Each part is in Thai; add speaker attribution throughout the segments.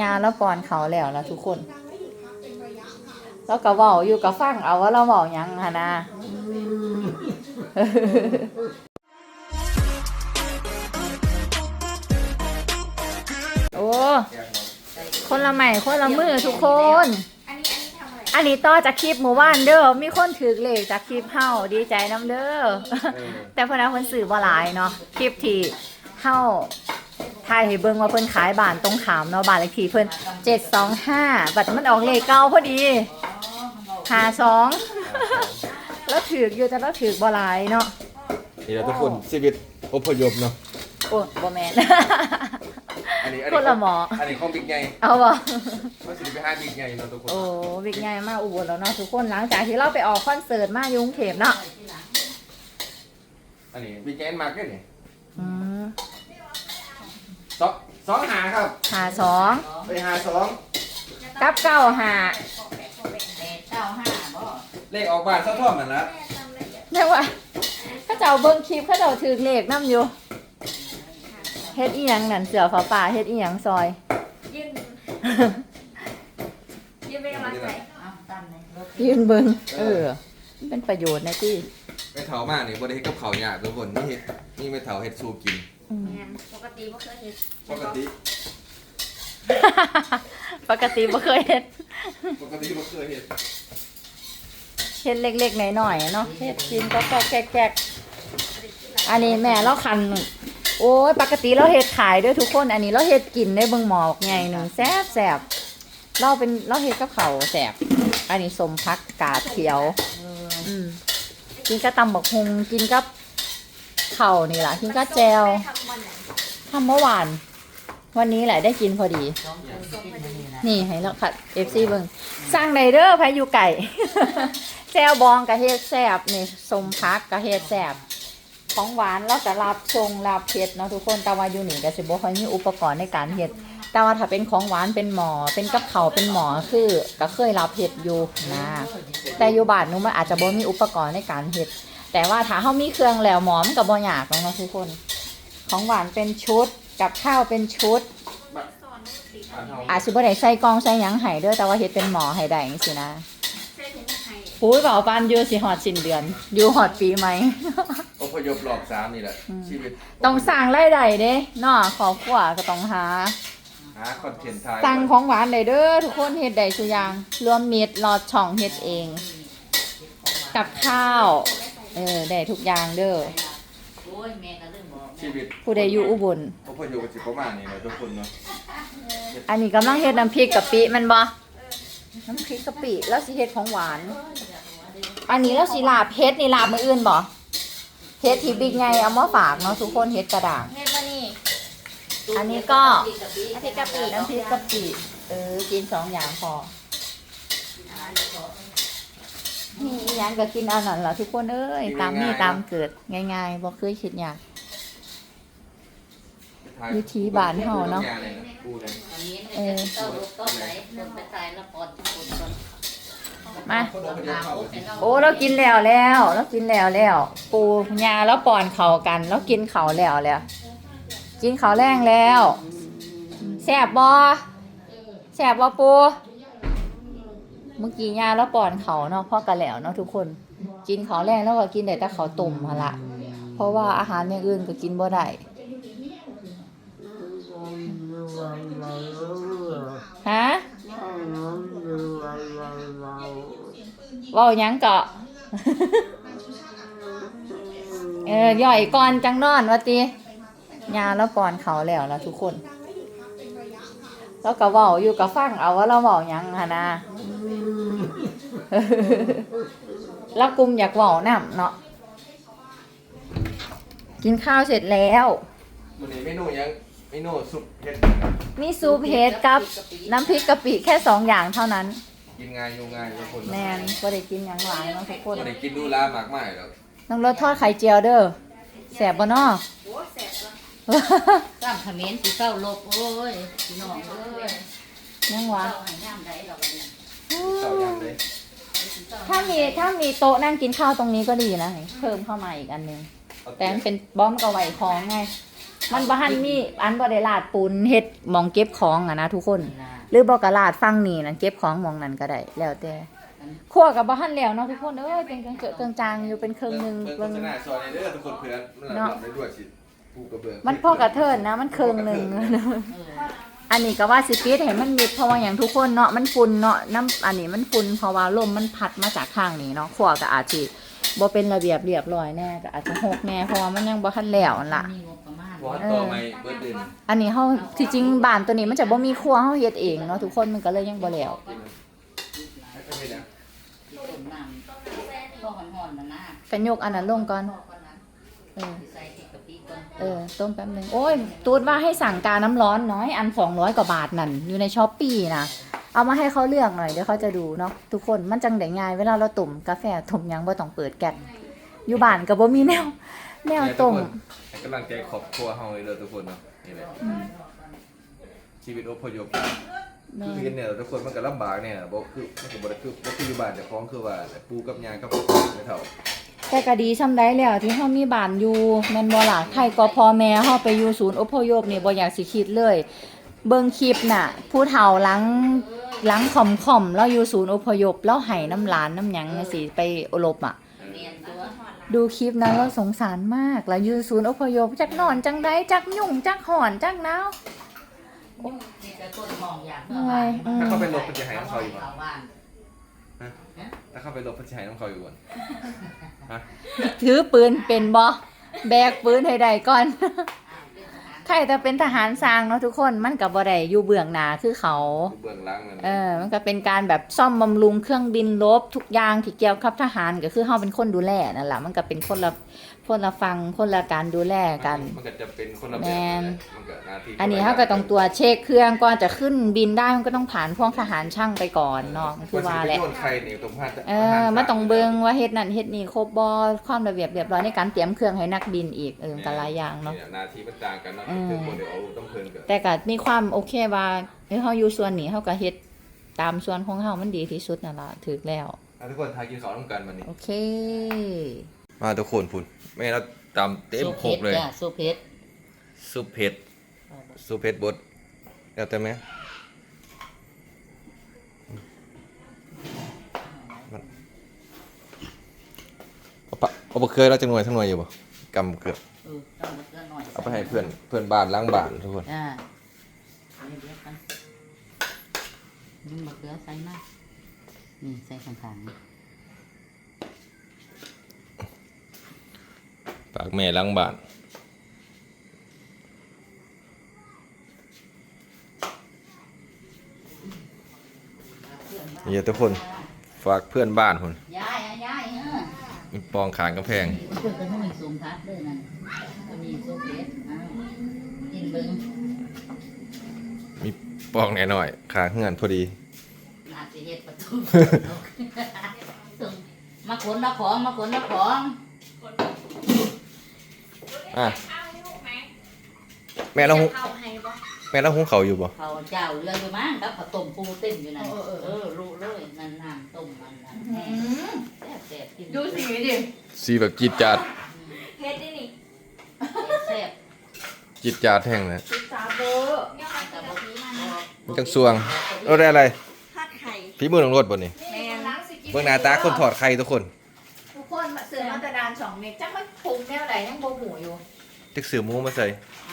Speaker 1: ยาแล้วป้อนเขาแล้วล่ะทุกคน แล้วก็เว้าอยู่กับฟังเอาว่าเราเว้าหยังหั่นนะโอ้คนละใหม่คนละมือทุกคน
Speaker 2: อันนี้อันนี้ทำอะไร
Speaker 1: อันนี้ต่อจากคลิปหมู่บ้านเด้อ มีคนถือเลขจากคลิปเฮาดีใจน้ำเด้อ แต่เพนนะเพิ่นสื่อบ่หลายเนาะ คลิปที่เฮา ถ่ายให้เบิ่งว่าเพิ่นขายบ้านตรงขามเนาะบ้านเลขที่เพิ่น725บัดมันออกเลขเก่าพอดี52แล้วถืออยู่แต่เราถือบ่หลายเนาะ
Speaker 3: นี่แหละทุกคนชีวิตอพยพเนาะ
Speaker 1: โอ้บ่แม่น
Speaker 3: อันนี้อัน
Speaker 1: ค
Speaker 3: นี้
Speaker 1: นละหมอ
Speaker 3: อันนี้ของบิ๊กไง
Speaker 1: เอาบ่
Speaker 3: ว่าสิไปหาบิ๊กไงเนาะทุกคน
Speaker 1: โอ้บิ๊กใหญ่มากอุบลแล้วเนาะทุกคนหลังจากที่เราไปออกคอนเสิร์ตมายุงเข็มเนาะ
Speaker 3: อันนี้บิ๊กไงมากแค่ไหน
Speaker 1: อืม
Speaker 3: สองสองหาครับ
Speaker 1: หาสอง
Speaker 3: ไปหาสอง
Speaker 1: กับเก้าหา
Speaker 2: เก้าห้าบ่
Speaker 3: เลขออกบ้านซะท่วมมันละ
Speaker 1: เรียกว่าเขาเจ้าเบิ่งคลิปเขาเจ้าถือเลขน้ำอยู่เฮ็ดอีหยังนั่นเสือฟ้าป่าเฮ็ดอีหยังซอย
Speaker 2: ยืนยืนเป็นกำลังใจ
Speaker 4: เอาตามเลยรถ
Speaker 1: ยืนเบิ่งเออมันเป็นประโยชน์นะที่
Speaker 3: ไปเถามากนี่บ่ได้เฮ็ดกับเขาวยากทุกคนนี่เฮ็ดนี่ไปเถาเฮ็ดสู้กิน
Speaker 1: อืม
Speaker 2: งานปกติบ่เคยเห็น
Speaker 3: ปกติ
Speaker 1: ปกติบ่เคยเฮ็ด
Speaker 3: ปกติบ่เคยเฮ็ด
Speaker 1: เฮ็ดเล็กๆหน่อยๆอะเนาะเฮ็ดกินก็ก็แก๊กๆอันนี้แม่เราคัน โอ้ยปกติเราเฮ็ดขายเด้วยทุกคน อันนี้เราเฮ็ดกินได้เบิ่งหมอกไงหนึ่งแซ่บแซ่บเราเป็นเราเฮ็ดกับเขาวแซ่บอันนี้สมพักกาดเขียว อืมกินกับตำบักฮุงกินกับเข่าวนี่ล่ะกินกับแจว
Speaker 2: ไม่ทำวันไหน
Speaker 1: ทำเมื่อวาน วันนี้แหละได้กินพอดี
Speaker 4: นี่
Speaker 1: ให้เราขัดเอฟซีเบิงสร้างไดเดอร์พายุไก่ แซวบองกะเฮ็ดแซบนี่สมพักกะเฮ็ดแซบของหวานเราจะรับทรงรับเผ็ดเนาะทุกคนแต่ว่าอยู่นี่ก็สิบ่ค่อยมีอุปกรณ์ในการเฮ็ดแต่ว่าถ้าเป็นของหวานเป็นหมอเป็นกับเขาเป็นหมอคือก็เคยรับเฮ็ดอยู่นะแต่อยู่บ้านนูมันอาจจะบ่มีอุปกรณ์ในการเฮ็ดแต่ว่าถ้าเฮามีเครื่องแล้วหมอมันก็บ่ยากเนาะทุกคน ของหวานเป็นชุด กับข้าวเป็นชุด
Speaker 2: สอนติ
Speaker 3: บ้านเฮา
Speaker 1: อาจสิบ่ได้ใส่กล่องใส่หยังให้เด้อแต่ว่าเฮ็ดเป็นหมอให้ได้จังซี่นะ
Speaker 2: ใส่ถุงไข่
Speaker 1: ปุ้ยเบาปานอยู่สิฮอดสิ้นเดือน อยู่ฮอดปีใหม่
Speaker 3: อพยพรอบสามนี่แหละ
Speaker 1: อืม
Speaker 3: ชีวิต
Speaker 1: ต้องสร้างรายได้เด้เนาะครอบครัวก็ต้องหา
Speaker 3: หาคอนเทนต์ถ่าย
Speaker 1: สั่งของหวานได้เด้อทุกคนเฮ็ดได้ทุกอย่าง รวมมิตรลอดช่องเฮ็ดเอง กับข้าว เออได้ทุกอย่างเด้อ
Speaker 4: โอ้ยแม่ก็เรื่องบอก
Speaker 3: ชีวิต
Speaker 1: ผู้ใดอยู่อุบล
Speaker 3: อพยพสิประมาณนี้แหละทุกคนเนาะ
Speaker 1: อันนี้กำลังเฮ็ดน้ำพริกกะปิแมันบ่น้ำพริกกะปิแล้วสิเฮ็ดของหวาน อันนี้แล้วสิลาบเฮ็ดนี่ลาบมื้ออื่นบ่เฮ็ดที่บิ๊กไงเอามาฝากเนาะทุกคนเฮ็ดกระด่าง
Speaker 2: เฮ็ดมานี่
Speaker 1: อันนี้ก็
Speaker 2: อาทิตย์กะปิ
Speaker 1: น้ำพริกกะปิเออกินสองอย่างพอนี่อีหยังก็กินเอานั่นล่ะทุกคนเอ้ยตามนี่ตามเกิดง่ายๆบ่เคยคิดยาก วิธีบ้านเฮาเนาะ
Speaker 3: เอ
Speaker 4: อ
Speaker 1: มาโอ้เรากินแล้วแล้วเรากินแล้วแล้วปูยาแล้วปอนเข่ากันแล้วกินเข่าแล้วแล้วกินเข่าแรงแล้วแซ่บบ่แซ่บบ่ปูเมื่อกี้ยาแล้วปอนเขาเนาะพ่อกันแล้วเนาะทุกคนกินเขาแรงแล้วก็กินได้แต่เขาตุ่มมาละเพราะว่าอาหารอย่างอื่นก็กินบ่ได้ ฮะว่ายังเกาะเออย่อยก่อนจังนอนว่าติยาแล้วป้อนเขาแล้วนะทุกคน แล้วก็เว้าอยู่กับฟังเอาว่าเราเว้าหยังหะนะแล้วกลุ่มอยากเว้านํเนาะกินข้าวเสร็จแล้ว
Speaker 3: วันนี้เมนูยัง เมนูซุปเฮ็ด
Speaker 1: มีซูปเฮดกับน้ำพริกกะปิแค่สองอย่างเท่านั้น
Speaker 3: กินง่ายอยู่ง่ายทุกคน
Speaker 1: แมนก็ได้กินหยังหลายเนาะทุกคน
Speaker 3: บ่ได้กินดูลามากมายหรอก
Speaker 1: น้องรสทอดไข่เจียวเด้อแสบบ่เนาะ
Speaker 2: โอ้แสบตัว
Speaker 4: ตามเขมิ้นสิเศร้าลบโอ้ยพี่น้องเอ้ย
Speaker 1: ยังวะ
Speaker 4: เศร้าให้ย่ามใดดอกเนี่ย
Speaker 3: เต่ายังเลย
Speaker 1: ถ้ามีถ้ามีโต๊ะนั่งกินข้าวตรงนี้ก็ดีนะเพิ่มเข้ามาอีกอันหนึง แต่มันเป็นบ้อมกับไหวคล้องไง มันบ่ทันมีอันบ่ได้ลาดปูนเฮ็ดหมองเก็บของอะนะทุกคน
Speaker 4: นี่นะ
Speaker 1: หรือบ่ก็ลาดฟังนี่นั่นเก็บของหมองนั้นก็ได้แล้วแต่ครัวก็บ่ทันแล้วเนาะทุกคนเอ้ยเป็นเครื่องเกลือเครื่องจางอยู่เป็นเครื่องหนึง
Speaker 3: เบิ่งโฆ
Speaker 1: เบิ่ง
Speaker 3: ษณาซอยเด้อทุกคนเพื่อนมันหลับได้ด้วยสิปูกระเบื้อง
Speaker 1: มันพอกระเทินนะ มันเครื่องหนึง
Speaker 4: เออ
Speaker 1: อันนี้ก็ว่าสิปิดให้มันมิดเพราะว่าอย่างทุกคนเนาะมันฝุ่นเนาะน้ำอันนี้มันฝุ่นเพราะว่าลมมันพัดมาจากข้างนี้เนาะครัวก็อาจสิบ่เป็นระเบียบเรียบร้อยแน่ก็อาจจะหกแน่เพราะว่ามันยังบ่ทันแล้วนั่นล่ะ
Speaker 4: มีง บ
Speaker 3: อดต่อไม่เบิดเด่น
Speaker 1: อันนี้เฮาที่จริงบ้านตัวนี้มันจะบ่มีครัวเฮาเฮ็ดเองเนาะทุกคนมันก็เลยยังบ่แล้ว
Speaker 4: ต้มน้ำก็ห่อนๆนะนะ
Speaker 1: กันยกอันนั้นลงก่อน เออ
Speaker 4: ใส่พริกกะปิก่อน
Speaker 1: เออ ต้มแป๊บนึง โอ้ย ตูดว่าให้สั่งกาน้ำร้อนน้อย อัน200กว่าบาทนั่น อยู่ในช้อปปี้นะ เอามาให้เขาเลือกหน่อย เดี๋ยวเขาจะดูเนาะ ทุกคน มันจังได้ง่าย เวลาเราต้มกาแฟต้มยังบ่ต้องเปิดแก๊ส อยู่บ้านก็บ่มีแนว แนวต้ม
Speaker 3: ให้กำลังใจครอบครัวเฮาเลยเด้อทุกคนเนาะนี่แหละชีวิตอพยพ
Speaker 1: แม่
Speaker 3: คือเห็นเนี่ยทุกคนมันก็ลำบากเนี่ยบ่คือมันก็บ่ได้คือบ่คืออยู่บ้านเจ้าของคือว่าปูกับยากับไม่เท่า
Speaker 1: แต่ก็ดีช่ำได้แล้วที่เฮามีบ้านอยู่แม่นบ่ล่ะใครก็พ่อแม่เฮาไปอยู่ศูนย์อพยพนี่บ่อยากสิคิดเลย เบิ่งคลิปน่ะ ผู้เฒ่าหลังหลังค่อมๆแล้วอยู่ศูนย์อพยพแล้วให้น้ำหลานน้ำหยังจังซี่ไปอบรมอะ
Speaker 4: เรียนตัว
Speaker 1: ดูคลิปนั้นแล้วสงสารมาก แล้วยืนศูนย์อพยพจักนอนจังได้จักยุ่งจักหอนจักหนาว
Speaker 4: นี่จะต้นมองอยาก
Speaker 1: เหนื่อยอืม
Speaker 3: ถ้าเขาไปลบมันจะหายของเขาอยู่บ่
Speaker 4: เอาบ้าน
Speaker 3: ถ้าเข้าไปลบมันจะหายของเขาอยู่บ่ฮะ
Speaker 1: ถือปืนเป็นบ่แบกปืนให้ได้ก่อน
Speaker 4: อ้าวเป็นทหาร
Speaker 1: ใครแต่เป็นทหารสร้างเนาะทุกคนมันกับบ่ได้อยู่เบื้องหน้าคือเขา
Speaker 3: เบื้องหล่างนั่น
Speaker 1: เออ มันก็เป็นการแบบซ่อมบำรุงเครื่องบินรบทุกอย่างที่เกี่ยวกับทหารก็คือเฮาเป็นคนดูแลนั่นแหละมันก็เป็นคนละ คนละฟังคนละการดูแลกัน
Speaker 3: มันก็จะเป็นคนละแบบ
Speaker 1: แม่น
Speaker 3: มันก็หน้าที่
Speaker 1: อันนี้เขาก็ต้องตัวจเช็คเครื่องก่อนจะขึ้นบินได้มันก็ต้องผ่านพวกทหารช่างไปก่อนเนาะมันคือว่าแหละ
Speaker 3: คนสิไปโยนใครนี่ตรงพาด
Speaker 1: เออมาต้องเบิงว่าเฮ็ดนั่นเฮ็ดนี่ครบบอความระเบียบเรียบร้อยในการเตรียมเครื่องให้นักบินอีกเออก็หลายอย่างเนาะ
Speaker 3: หน้าที่มันต่างกันเนาะ
Speaker 1: อืม
Speaker 3: คือคนเดียวเอาต้องเพิ่นกัน
Speaker 1: แต่ก็มีความโอเคว่าเออเฮาอยู่ส่วนนี้เฮาก็เฮ็ดตามส่วนของเฮามันดีที่สุดนั่นล่ะถูกแล้ว
Speaker 3: อะทุกคนทายกินข้าวร่วมกันวันนี้
Speaker 1: โอเค
Speaker 3: มาทุกคนพุ่น แม่เราตำเต็มโคกเลย
Speaker 4: จ้ะซุปเผ็ด
Speaker 3: ซุปเผ็ด ซุปเผ็ดบดแล้วแต่แม่มันเอาปะเอาบะเคยเราจะหน่วยทั้งหน่วยอยู่บ่กำเกือบ
Speaker 4: เออต้องมาเกลือหน่อย
Speaker 3: เอาไปให้เพื่อนเพื่อนบ้านล้างบ้านทุกคน
Speaker 4: อ่าเอาเดี๋ยวกันนี่มะเขือใส่มานี่ใส่ข้างๆนี่
Speaker 3: ฝากแม่ล้างบ้านนี่ทุกคนฝากเพื่อนบ้านคน
Speaker 4: ย้ายอะย้ายเออ
Speaker 3: มีปองขางกำแพง
Speaker 4: เพื่อนก็ต้องมีสูงทัดด้วยนั่นก็มีซุปเผ็ดอ้าวกินเบิ้ง
Speaker 3: มีปองแหน่หน่อยขางเฮือนพอดี
Speaker 4: น่าจะเฮ็ดประตูส่งมาขนละของมาขนละของ
Speaker 3: อะ
Speaker 2: ข้าวให้ลูกไหม
Speaker 3: แม่เราหุง
Speaker 2: ข้าวให้บ่
Speaker 3: แม่เราหุงเขาวอยู่บ่
Speaker 4: เขาเจ้าเรืออยู่มั้งกับข้าวต้มปูเต้นอยู่นั่นเออรู้เลยนั่นน้ำต้มมันนั่นแซ่บแซ่บๆกิน
Speaker 1: ดูสีดิ
Speaker 3: สีแบบจีดจาด
Speaker 2: เฮ็ดได้นี่
Speaker 4: แซ่บ
Speaker 3: จีดจาดแห้งนะ
Speaker 1: สิจาเบอร์
Speaker 2: เนี่ยมันจะมีมันนะ
Speaker 3: มันจังสวงเราได้อะไร
Speaker 2: ทอดไข่
Speaker 3: ฝีมือของรถบ่นี่
Speaker 1: แม่ล้างสิกิน
Speaker 3: เบิ่งหน้าตาคนถอดไข่ทุกคน
Speaker 1: ทุกคนมาซื้อมาตรดาน2เม็ดจักมันปรุงแนวใดยังบ่หูอยู่
Speaker 3: จักซื้อหมูมาใส่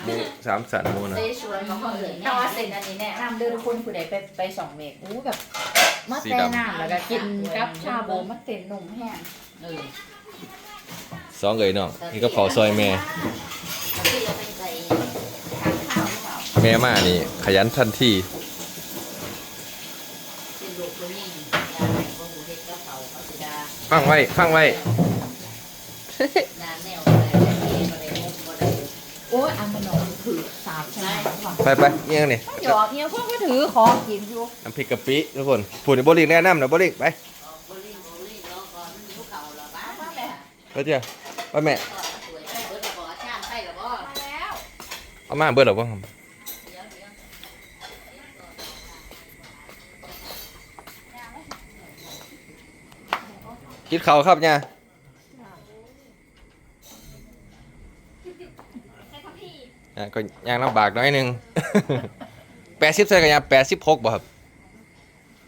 Speaker 3: หมูสามสันหมูนะ
Speaker 1: เซชวนของคนอื่นแต่ว่าเส้นอันนี้แนะนำเด้อทุกคนผู้ใดไปไปสองเมกอู้แบบมาแต่น้ำแล้วก็กินกับชาบูมันเส้นนุ่มแห้ง
Speaker 4: เออ
Speaker 3: สองเอ้ยน้องนี่ก็เผาซอยแม่
Speaker 4: เอาที่เราไปใส่
Speaker 1: ทานข้าวหรือเปล่า
Speaker 3: แม่มานี่ ขยันทันที
Speaker 4: ที่ลูกตัวนี้ยาไหนก็หูเฮ็ดกระเป๋าเขาสิดา
Speaker 3: ฟังไว้ฟังไว้
Speaker 4: ยาแนวอะไรที่อะไรมุกอะไร
Speaker 1: โอ้ยอันมันหนองถือสาบใช่ไหม
Speaker 3: ไปไปเงี้ยนี่
Speaker 1: หยอกเนี่ยพวกก็ถือของกินอยู่
Speaker 3: น้ำพริกกะปิทุกคนพูดในโบลิ่งแนะนำนะโบลิ่งไป
Speaker 4: บริบริรอก่อนมันหิวเข่าละบ้าบ้าแม่
Speaker 3: ไปเจ้าไปแม่
Speaker 4: ก็สวยไปเบิดละบ่ช่างไปละบ่
Speaker 2: มาแล้ว
Speaker 3: เอามาเบิดหรอวะ
Speaker 4: เดี๋ยวเดี๋ยว
Speaker 3: กินข้าวครับเนี่ย
Speaker 2: ใส่ทัพพี
Speaker 3: อะก็ยางลำบากหน้อยหนึง80ใส่ก็ยาง86บ่ครับ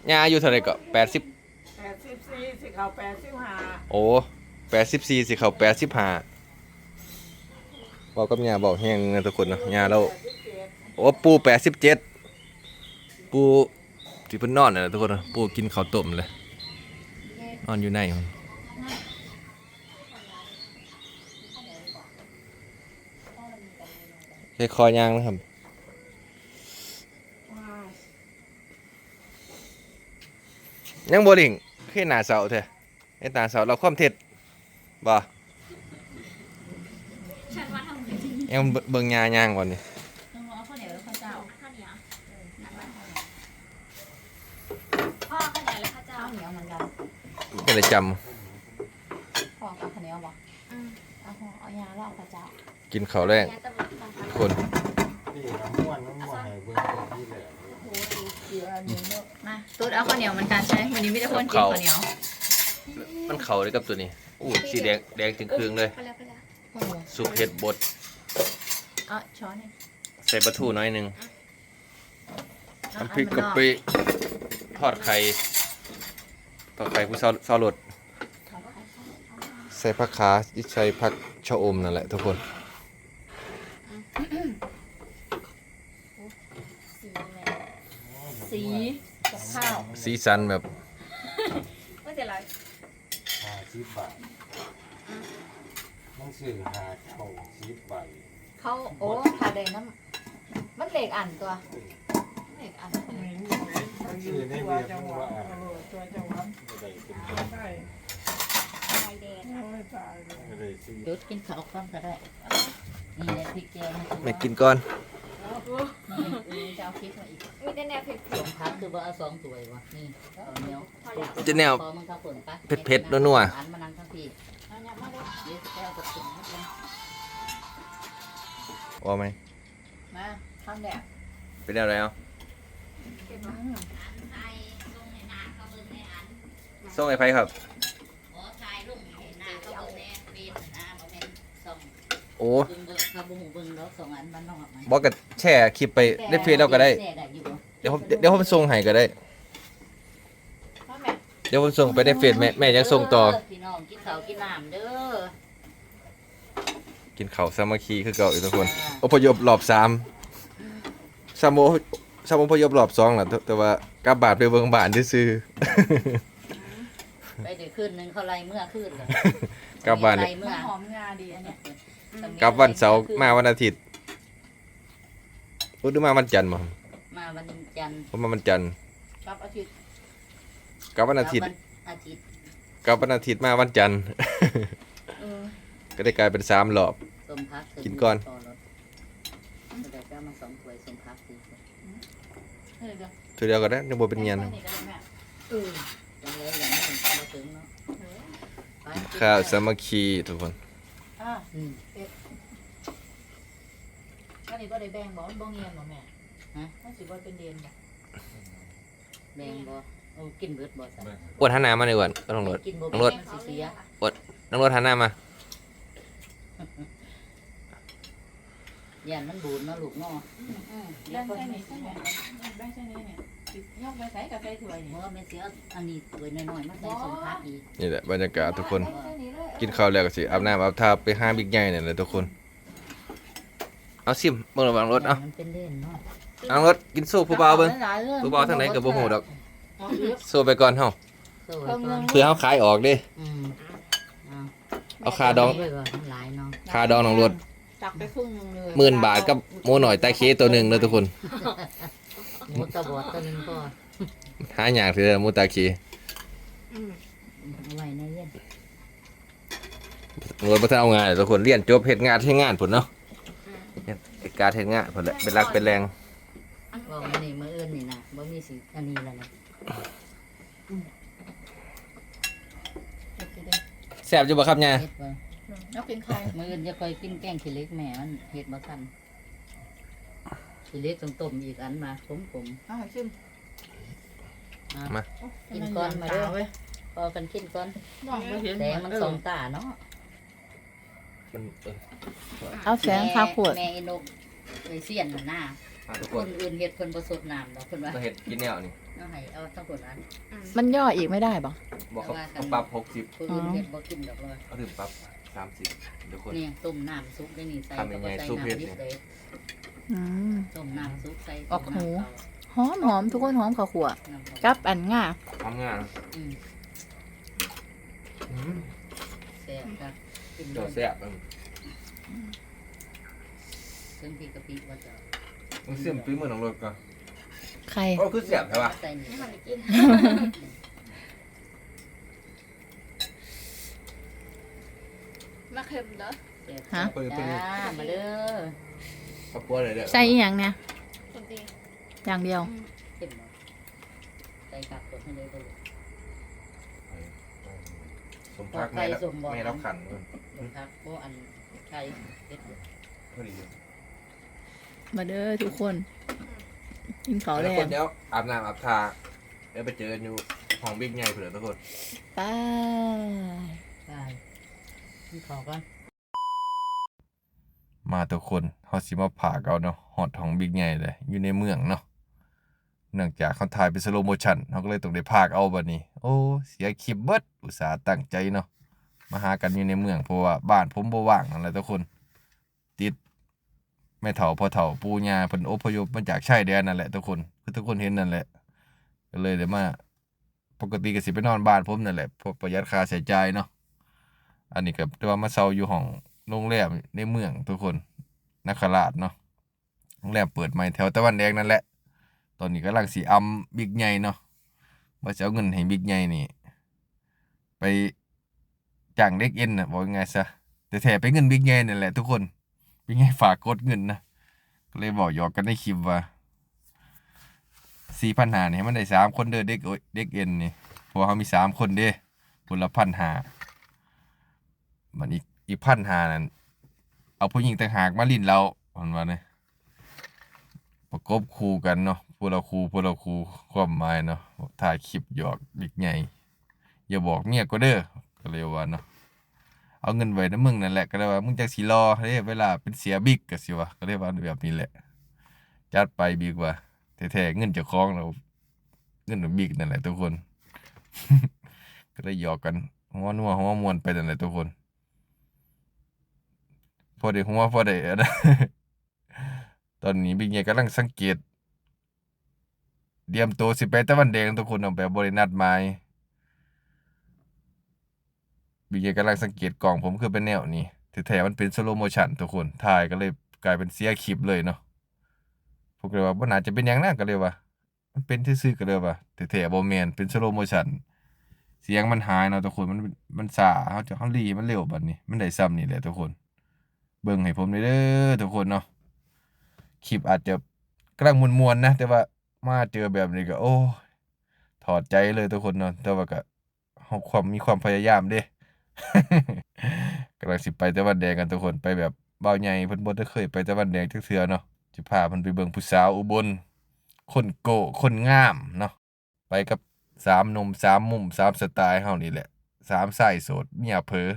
Speaker 3: ยางอายุเท่าไหร่ก็80
Speaker 5: แปดสิบสี่สิเขาแปดสิบห้า
Speaker 3: โอ้84สิเข้า85บอกกับยาบอกแห้งนะทุกคนเนาะยาเรา
Speaker 5: แปดสิบเจ็ด
Speaker 3: โอ้ปู87ปูที่เพิ่นนอนน่ะนะทุกคนเนาะปูกินข้าวต้มเลยนอนอยู่ในมัน เฮ้ยคอยางนะครับยังบ่ดิ่งขึ้นหน้าเสาเถอะไอ้ตาเสาเราความเท็จบ่
Speaker 2: ฉันว่าทำไง
Speaker 3: ยังเบิ่งเบิ่งยาย่างก่อนนี่
Speaker 1: ต้องรอข้าวเหนียวแล้วข้าวเจ้า
Speaker 2: ข้าวเหนียวนั่นแหละพ่อข้าวเหนียวแล้วข้าวเจ้า
Speaker 1: ข้าวเหนียวเหมือนกัน
Speaker 3: ก็เลยจ
Speaker 1: พอกับข้าวเหนียวบอก
Speaker 2: อืม
Speaker 1: เอาห่อเอายาแล้วเอาข้าวเจ้าำ
Speaker 3: กินข้าวแรก
Speaker 2: ยาตำรวจบาง ครั้ง
Speaker 3: คน
Speaker 6: นี่น้ำม้วนน้ำม้วนให้เบิ่งที่แหละ
Speaker 1: มาตุ๊ดเอาข้าวเหนียวเหมือนกันใช่ไหมวันนี้ไม่ได้คนกินข้าวเหนียว
Speaker 3: มันเข้าเลยกับตัวนี้อู้สีแดงแดงจึงเครื่องเลย
Speaker 2: ไปแล้วไปแล้ว
Speaker 1: ข้าวเหนียว
Speaker 3: สุกเห็ดบด
Speaker 1: เอาช้อนให้
Speaker 3: ใส่ปลาทูน้อยหนึง
Speaker 1: เอา
Speaker 3: น้ำพริก
Speaker 1: อัน
Speaker 3: กะ
Speaker 1: มันนอ
Speaker 3: ปิทอดไข่ทอดไข่ผู้ซาวซาวรสใส่ผักขาใส่ผักชะอมนั่นแหละทุกคน
Speaker 2: สีแม่
Speaker 1: สีกับข้าว
Speaker 3: สีสันแบบ
Speaker 2: ไม่เป็นไร
Speaker 6: ห้าสิบบาทมันซื้อหาเท่าสิบใบ
Speaker 1: เขาโอ้ทาแดงน้ำมันเหล็กอันตัวเหล็กอัน
Speaker 5: ไม่รู้ไหมมันอยู่ตัวจังหวัดเออตัวจังหวัด
Speaker 6: ไม่ได้เป็น
Speaker 5: ใช่
Speaker 2: ไฟแดง
Speaker 5: โอ้ยตายเลย
Speaker 6: ไม่ได้ซื้อ
Speaker 4: จุดกินข้าวก่อนก็ได้ นี่แหละพริกแกงให้
Speaker 3: ไม่กินก่อน
Speaker 1: นี่จะเอาพริกมาอีก
Speaker 2: มีแต่แนวเผ็ด
Speaker 4: สองพักคือว่าเอาสองถ้วยวะนี่ข้าวเหนียว
Speaker 2: พอแล้ว
Speaker 3: จะแนว
Speaker 4: พอมึงข้าวฝนปะ
Speaker 3: เผ็ดๆนัวๆ
Speaker 4: อันมานั่งทั้งพี่
Speaker 1: เอาเนี่ยมาเลย
Speaker 4: เดี๋ยวจะแก้วกับถุงนิดนึง
Speaker 3: ว่าไหม
Speaker 1: มาข้าวแดง
Speaker 3: เป็นอะไรเอา
Speaker 2: เผ็ด
Speaker 1: อื
Speaker 2: มาก
Speaker 1: ม
Speaker 3: ส่งไอ้ไผครับ โอ้
Speaker 4: เบิ่งเบิ่งเขาบ่ฮู้เบิ่งแล้วสองอันบ้านนอกมัน
Speaker 3: บอกกับแช่คลิปไปได้เฟซเราก็ได้
Speaker 4: แน่ได้อยู่บ่
Speaker 3: เดี๋ยวผมเดี๋ยวผมส่งให้ก็ได้
Speaker 1: มาแม่
Speaker 3: เดี๋ยวผมส่งไปได้เฟซแม่แม่ยังส่งต่อ
Speaker 4: เพี่น้องกินข้าวกินน้ำเด้อ
Speaker 3: กินข้าวสามัคคีคือเก่าอีกทุกคน อพยพรอบสามสามโมสามอพยพรอบสองแหละแต่แต่ว่ากลับบาดไปเบิ่งบ้านซื่อ
Speaker 4: ไปเดี๋ยวคืนนึงเขาไล่เมื่อคืนเลย
Speaker 3: ๆกลับบ้าน
Speaker 4: ไล่เมื่อ
Speaker 1: หอมงาดีอันเนี้ย
Speaker 3: กลับวันเสาร์มาวันอาทิตย์พูดถึงมาวันจันทร์บ่
Speaker 4: มาวันจันทร์
Speaker 3: ผมมาวันจันทร์
Speaker 1: ครับอาทิตย์
Speaker 3: กลับวันอาทิตย์
Speaker 4: วันอาทิตย์
Speaker 3: กลับวันอาทิตย์มาวันจันทร์
Speaker 1: เออ
Speaker 3: ก็ได้กลายเป็นสามรอบ
Speaker 4: สมพักถึง
Speaker 3: กินก่อน
Speaker 4: ต่รถเดี๋ยวจะมาสองถ้วยสมพักสิ
Speaker 1: เออเดี๋ยว
Speaker 3: ทีเดียวก็ได้นึกว่าเป็นเงียน
Speaker 1: แม่นี่ก็ได้แม่
Speaker 4: เออจังเลยอย่างนี้มาถึงเนาะไปกิน
Speaker 3: ข้าวสามัคคีทุกคน
Speaker 1: อ่า
Speaker 4: อืม
Speaker 1: อันนี้ก็ได้แบ่งบ่บ่เงียนบ่แม่
Speaker 4: ฮะ
Speaker 1: มันสิบ่เป็นเดนบ่
Speaker 4: แบ่งบ่โอ้กินเบิดบ่ซะ
Speaker 3: อ้วนหันหน้ามาหน่อยอ้วนต้องรถ
Speaker 4: กินบ่
Speaker 3: น้องรถ
Speaker 4: แบ่งสิเสีย
Speaker 3: น้องรถหันหน้ามา
Speaker 4: ย่านมันบูดเนาะลูกเนาะ
Speaker 1: อืมแบ่งใส่นี่ใส่แม่แบ่งใส่นี่เนี่ยสิ ยกไปใส่กับใส่ถ้วยนี่
Speaker 4: เมื่อแม่เสียอันนี้ถ้วยน้อยๆมาใส่สมพักอีก
Speaker 3: นี่แหละบรรยากาศทุกคน
Speaker 1: แบ่งใส่นี่เลย
Speaker 3: กินข้าวแล้วก็สิอาบน้ำอาบท่าไปห้าบิ๊กใหญ่เนี่ยแหละทุกคน เอาซิมเบิ่งระหว่างรถเอา
Speaker 4: มันเป็นเล่นเนาะ
Speaker 3: เอารถกินสู้ผู้บ่าวเบิ่ง
Speaker 1: หลายๆรื่อง
Speaker 3: ผู้บ่าวทางไหนก็บ่ฮู้ดอก
Speaker 1: เอาอีก
Speaker 3: สู้ไปก่อนเฮา
Speaker 4: โซ่
Speaker 1: เพิ่มเงิน
Speaker 3: เพื่อเฮาขายออกเด้
Speaker 4: อืมเอา
Speaker 3: เอาค่าดอง
Speaker 4: ด้วยก่อนหลายเนาะ
Speaker 3: ค่าดองน้องรถ
Speaker 1: ตักไปครึ่งหนึงเลย
Speaker 3: หมื่นบาทกับหมูหน่อยตาเคตัวหนึงเด้อทุกคน
Speaker 4: หมูตะบอดตัวหนึงก็
Speaker 3: หาหยังเถอะหมูตาเค
Speaker 1: อืม
Speaker 4: เอาไว้ในเย็น
Speaker 3: รถบ่ทันเอางานเลยทุกคนเรียนจบเฮ็ดงานเฮ็ดงานพุ่นเนาะเฮ็ดเฮ็ดการเฮ็ดงานพุ่นแหละเป็นหลักเป็นแรง
Speaker 4: บอกมานี่มื้ออื่นนี่นะบ่มีสิอันนี้แล้วนะ
Speaker 1: เก็บไปเด้อ
Speaker 3: แซ่บอยู่บ่ครับย่า
Speaker 4: เฮ็ดบ่
Speaker 1: แล้วเป็นใคร
Speaker 4: มื้ออื่นจะค่อยกินแกงขี้เหล็กแม่มันเฮ็ดบ่ทัน ขี้เหล็กต้องต้มอีกอันมาผมผม
Speaker 1: เอาให้ชิม
Speaker 4: กินก่อนมาเด้อพอกันกินก่อน
Speaker 1: มองไม่เห็น
Speaker 4: แสงมันส่องตาเนาะ
Speaker 3: มันเออ
Speaker 1: เอาแสงข้าวขวด
Speaker 4: แม่อีนกเลยเสียนน่ะหน้า
Speaker 3: อะทุก
Speaker 4: ค
Speaker 3: คน
Speaker 4: นอื่นเฮ็ดเพิ่นบ่สดน้ำดอกเพิ่นว่า
Speaker 3: ต้องเห็ดกินแนวนี่
Speaker 4: เอาให้เอาทั้งคนนั้น
Speaker 1: มันย่ออีกไม่ได้บ่
Speaker 3: บอกเขาเขาปรับหกสิบ
Speaker 4: คนอื่นเฮ็ดบ่กินดอกเลย
Speaker 3: เอาถึงปรับสามสิบทุกคน
Speaker 4: นี่ต้มน้ำซุปได้นี่ใส่
Speaker 3: ทำยังไง
Speaker 4: ใส่
Speaker 3: ซุปเฮ็ด
Speaker 4: น้ำดิบเลย
Speaker 1: อืม
Speaker 4: ต้มน้ำซุปใส่
Speaker 1: ออกหู
Speaker 4: น้ำเปล่า
Speaker 1: หอมหอมทุกคนหอมข้าวขัว
Speaker 4: น้ำเปล่า
Speaker 1: กับอันง่า
Speaker 3: ทำงาน
Speaker 4: อืม
Speaker 3: อืม
Speaker 4: แซ่บครับกิน
Speaker 3: เดี๋ยว
Speaker 4: เลย
Speaker 3: แซ่บเออ
Speaker 4: ซึ่งพี่กะปิว่าจะ
Speaker 3: มึงเสียมปีมือของรถก่อน
Speaker 1: ใคร
Speaker 3: โอ้คือแซ่บใช่ปะ
Speaker 4: ใส่นี่
Speaker 2: ไม่ทันได้กินมาเค็มเด้อ
Speaker 4: แซ่บ
Speaker 1: ฮะ
Speaker 4: จ้ามาเด้อ
Speaker 3: ขอบคุณเลยเด้อ
Speaker 1: ใส่อีหยังเนี่ย
Speaker 2: คนจริง
Speaker 1: อย่างเดียว
Speaker 4: เต็มบ่ใส่กับตัวให้เลยก็เลย
Speaker 3: สมพักแม่แล้วแม่รับขันเพิ่น
Speaker 4: ลงพักบ่อันไก่เฮ็ดเลย
Speaker 3: พอดีเลย
Speaker 1: มาเด้อทุกคน กินข้าว
Speaker 3: แล้
Speaker 1: แล้ว
Speaker 3: คนเดี๋ยวอาบน้ำอาบทาเดี๋ยวไปเจอกันอยู่ห้องบิ๊กใหญ่เผื่อทุกคน
Speaker 1: ไป
Speaker 4: ไปกินข้าวกัน
Speaker 3: มาทุกคนเฮาสิมาผ่าเอาเนาะฮอดห้องบิ๊กใหญ่เลยอยู่ในเมืองเนาะเนื่องจากเขาถ่ายเป็นสโลโมชันเขาก็เลยต้องได้พากเอาบัดนี้ โอ้เสียคลิปเบิดอุตส่าห์ตั้งใจเนาะมาหากันอยู่ในเมืองเพราะว่าบ้านผมบ่ว่างนั่นแหละทุกคน ติดแม่เฒ่าพ่อเฒ่าปู่ย่าเพิ่นอพยพมาจากชายแดนนั่นแหละทุกคนคือทุกคนเห็นนั่นแหละ ก็เลยเดี๋ยวมา ปกติก็สิไปนอนบ้านผมนั่นแหละเพราะประหยัดค่าใช้จ่ายเนาะอันนี้ก็แต่ว่ามาเซาอยู่ห้อง โรงแรมในเมืองทุกคนนคราชเนาะโรงแรมเปิดใหม่แถวตะวันแดงนั่นแหละ ตอนนี้กำลังสิอำบิ๊กใหญ่เนาะว่าจะเอาเงินให้บิ๊กใหญ่นี่ ไปจ้างเด็กเอ็นนะบอกยังไงซะแต่แท้ไปเงินบิ๊กใหญ่นั่นแหละทุกคนบิ๊กใหญ่ฝากกดเงินนะก็เลยบอกหยอกกันในคลิปว่าสี่พันหาเนี่ให้มันได้สามคนเด้อเด็กเด็กเอ็นนี่เพราะว่าเขามีสามคนเด้คนละพันหามันอีก อีกพันหานั่นเอาผู้หญิงต่างหากมาลิ้นเรามันว่าเนี่ยประกบคู่กันเนาะพวกเราคู่พวกเราคู่ความหมายเนาะถ่ายคลิปหยอกบิ๊กใหญ่อย่าบอกเมียก็เด้อก็เลยว่าเนาะเอาเงินไว้นะมึงนั่นแหละก็เลยว่ามึงจักสิรอเด้เวลาเป็นเสียบิ๊กก็สิว่าก็เลยว่าแบบนี้แหละจัดไปบิ๊กว่าแท้ๆเงินเจ้าของเราเงินของบิ๊กนั่นแหละทุกคน ก็เลยหยอกกันหัวนัวหัวมวนไปนั่นแหละทุกคน พอได้หัวพอได้อันนั้นตอนนี้บิ๊กใหญ่กำลังสังเกตเตรียมตัวสิไปตะวันแดงทุกคนเอาแบบบรินัดหมายบิ๊กใหญ่กำลังสังเกตกล่องผมคือเป็นแนวนี้แท้ๆมันเป็นสโลโมชันทุกคนถ่ายก็เลยกลายเป็นเสียคลิปเลยเนาะพวกเลยว่าบ่น่าจะเป็นยังนะก็เลยว่ามันเป็นซื่อๆก็เลยว่าแท้ๆบ่แม่นเป็นสโลโมชันเสียงมันหายเนาะทุกคนมันมันซ่าเฮาจะเฮารีมันเร็วแบัดนี้ มันได้ซ้ำนี่แหละทุกคน เบิ่งให้ผมหน่อยเด้อทุกคนเนาะคลิปอาจจะกลังมวนๆนะ แต่ว่ามาเจอแบบนี้ก็ โอ้ถอดใจเลยทุกคนเนาะแต่ว่าก็เฮาความมีความพยายามเด้กำลังสิไปตะวันแดงกันทุกคนไปแบบเบาใหญ่เพิ่นบ่ได้เคยไปตะวันแดงจักเทื่อเนาะสิพาเพิ่นไปเบิ่งผู้สาวอุบล คนโกคนงามเนาะไปกับสามนมสามมุมสามสไตล์เฮานี่แหละสามสายโสดเมียเผอ